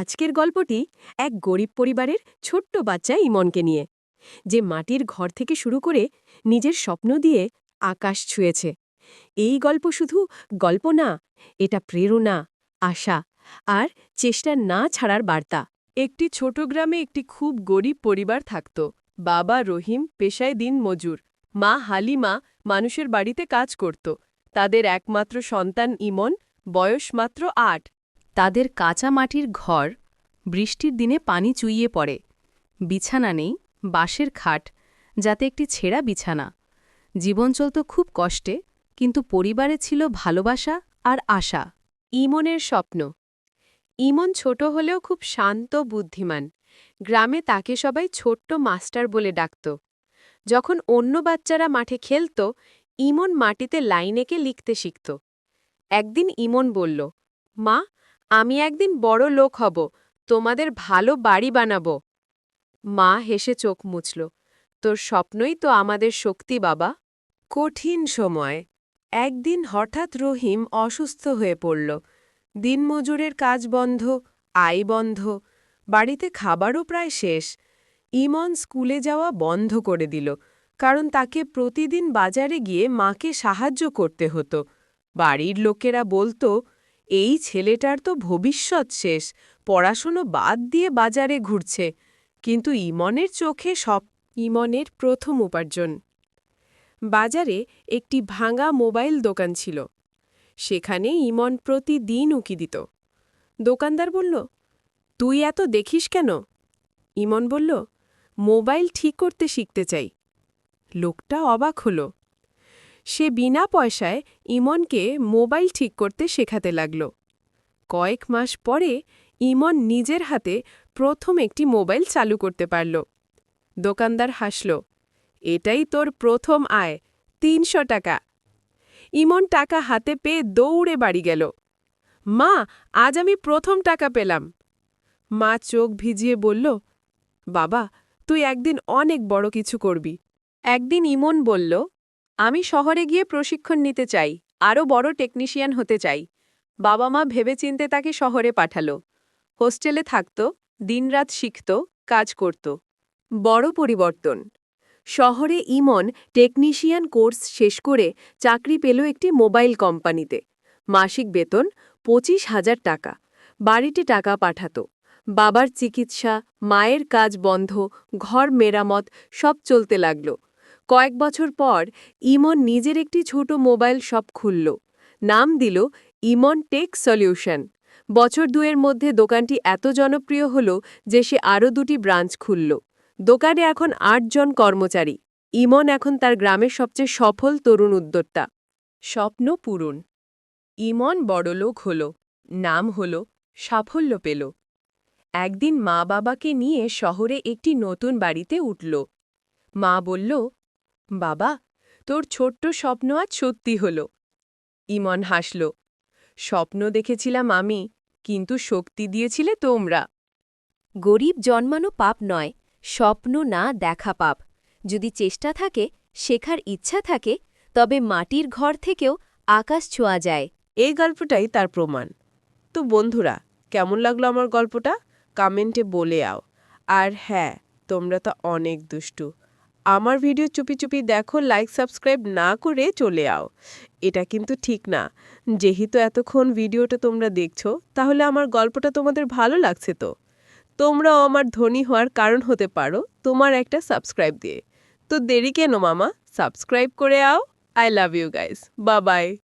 আজকের গল্পটি এক গরিব পরিবারের ছোট্ট বাচ্চা ইমনকে নিয়ে, যে মাটির ঘর থেকে শুরু করে নিজের স্বপ্ন দিয়ে আকাশ ছুঁয়েছে। এই গল্প শুধু গল্প না, এটা প্রেরণা, আশা আর চেষ্টা না ছাড়ার বার্তা। একটি ছোট গ্রামে একটি খুব গরিব পরিবার থাকত। বাবা রহিম পেশায় দিন মজুর, মা হালিমা মানুষের বাড়িতে কাজ করত। তাদের একমাত্র সন্তান ইমন, বয়স মাত্র আট। তাদের কাঁচা মাটির ঘর বৃষ্টির দিনে পানি চুইয়ে পড়ে। বিছানা নেই, বাঁশের খাট, যাতে একটি ছেঁড়া বিছানা। জীবন চলত খুব কষ্টে, কিন্তু পরিবারে ছিল ভালোবাসা আর আশা। ইমনের স্বপ্ন। ইমন ছোট হলেও খুব শান্ত, বুদ্ধিমান। গ্রামে তাকে সবাই ছোট্ট মাস্টার বলে ডাকত। যখন অন্য বাচ্চারা মাঠে খেলত, ইমন মাটিতে লাইনেকে লিখতে শিখত। একদিন ইমন বলল, মা আমি একদিন বড় লোক হব, তোমাদের ভালো বাড়ি বানাবো। মা হেসে চোখ মুছল। তোর স্বপ্নই তো আমাদের শক্তি, বাবা। কঠিন সময়। একদিন হঠাৎ রহিম অসুস্থ হয়ে পড়ল। দিনমজুরের কাজ বন্ধ, আয় বন্ধ। বাড়িতে খাবারও প্রায় শেষ। ইমন স্কুলে যাওয়া বন্ধ করে দিল, কারণ তাকে প্রতিদিন বাজারে গিয়ে মাকে সাহায্য করতে হতো। বাড়ির লোকেরা বলতো এই ছেলেটার তো ভবিষ্যৎ শেষ, পড়াশুনো বাদ দিয়ে বাজারে ঘুরছে। কিন্তু ইমনের চোখে সব ইমনের প্রথম উপার্জন। বাজারে একটি ভাঙা মোবাইল দোকান ছিল। সেখানে ইমন প্রতিদিন উকি দিত। দোকানদার বলল, তুই এত দেখিস কেন? ইমন বলল, মোবাইল ঠিক করতে শিখতে চাই। লোকটা অবাক হল। সে বিনা পয়সায় ইমনকে মোবাইল ঠিক করতে শেখাতে লাগল। কয়েক মাস পরে ইমন নিজের হাতে প্রথম একটি মোবাইল চালু করতে পারল। দোকানদার হাসল, এটাই তোর প্রথম আয়, তিনশো টাকা। ইমন টাকা হাতে পেয়ে দৌড়ে বাড়ি গেল। মা, আজ আমি প্রথম টাকা পেলাম। মা চোখ ভিজিয়ে বলল, বাবা, তুই একদিন অনেক বড় কিছু করবি। একদিন ইমন বলল আমি শহরে গিয়ে প্রশিক্ষণ নিতে চাই, আরও বড় টেকনিশিয়ান হতে চাই। বাবা মা ভেবেচিন্তে তাকে শহরে পাঠালো। হোস্টেলে থাকত, দিনরাত শিখত, কাজ করত। বড় পরিবর্তন। শহরে ইমন টেকনিশিয়ান কোর্স শেষ করে চাকরি পেল একটি মোবাইল কোম্পানিতে। মাসিক বেতন পঁচিশ হাজার টাকা। বাড়িতে টাকা পাঠাত। বাবার চিকিৎসা, মায়ের কাজ বন্ধ, ঘর মেরামত সব চলতে লাগল। কয়েক বছর পর ইমন নিজের একটি ছোট মোবাইল শপ খুলল। নাম দিল ইমন টেক সলিউশন। বছর দুয়ের মধ্যে দোকানটি এত জনপ্রিয় হল যে সে আরও দুটি ব্রাঞ্চ খুলল। দোকানে এখন আটজন কর্মচারী। ইমন এখন তার গ্রামের সবচেয়ে সফল তরুণ উদ্যোক্তা। স্বপ্ন পূরণ। ইমন বড়লোক হল, নাম হল, সাফল্য পেল। একদিন মা বাবাকে নিয়ে শহরে একটি নতুন বাড়িতে উঠল। মা বলল বাবা তোর ছোট্ট স্বপ্ন আজ সত্যি হল। ইমন হাসল স্বপ্ন দেখেছিলাম আমি কিন্তু শক্তি দিয়েছিলে তোমরা। গরিব জন্মানো পাপ নয় স্বপ্ন না দেখা পাপ। যদি চেষ্টা থাকে শেখার ইচ্ছা থাকে তবে মাটির ঘর থেকেও আকাশ ছোঁয়া যায়। এই গল্পটাই তার প্রমাণ। তো বন্ধুরা কেমন লাগল আমার গল্পটা? কমেন্টে বলে আও। আর হ্যাঁ তোমরা তো অনেক দুষ্টু। আমার ভিডিও চুপি চুপি দেখো লাইক সাবস্ক্রাইব না করে চলে আও। এটা কিন্তু ঠিক না। যেহেতু এতক্ষণ ভিডিওটা তোমরা দেখছ, তাহলে আমার গল্পটা তোমাদের ভালো লাগছে তো। তোমরাও আমার ধনী হওয়ার কারণ হতে পারো তোমার একটা সাবস্ক্রাইব দিয়ে। তো দেরি কেন মামা? সাবস্ক্রাইব করে আও। আই লাভ ইউ গাইস বা বাই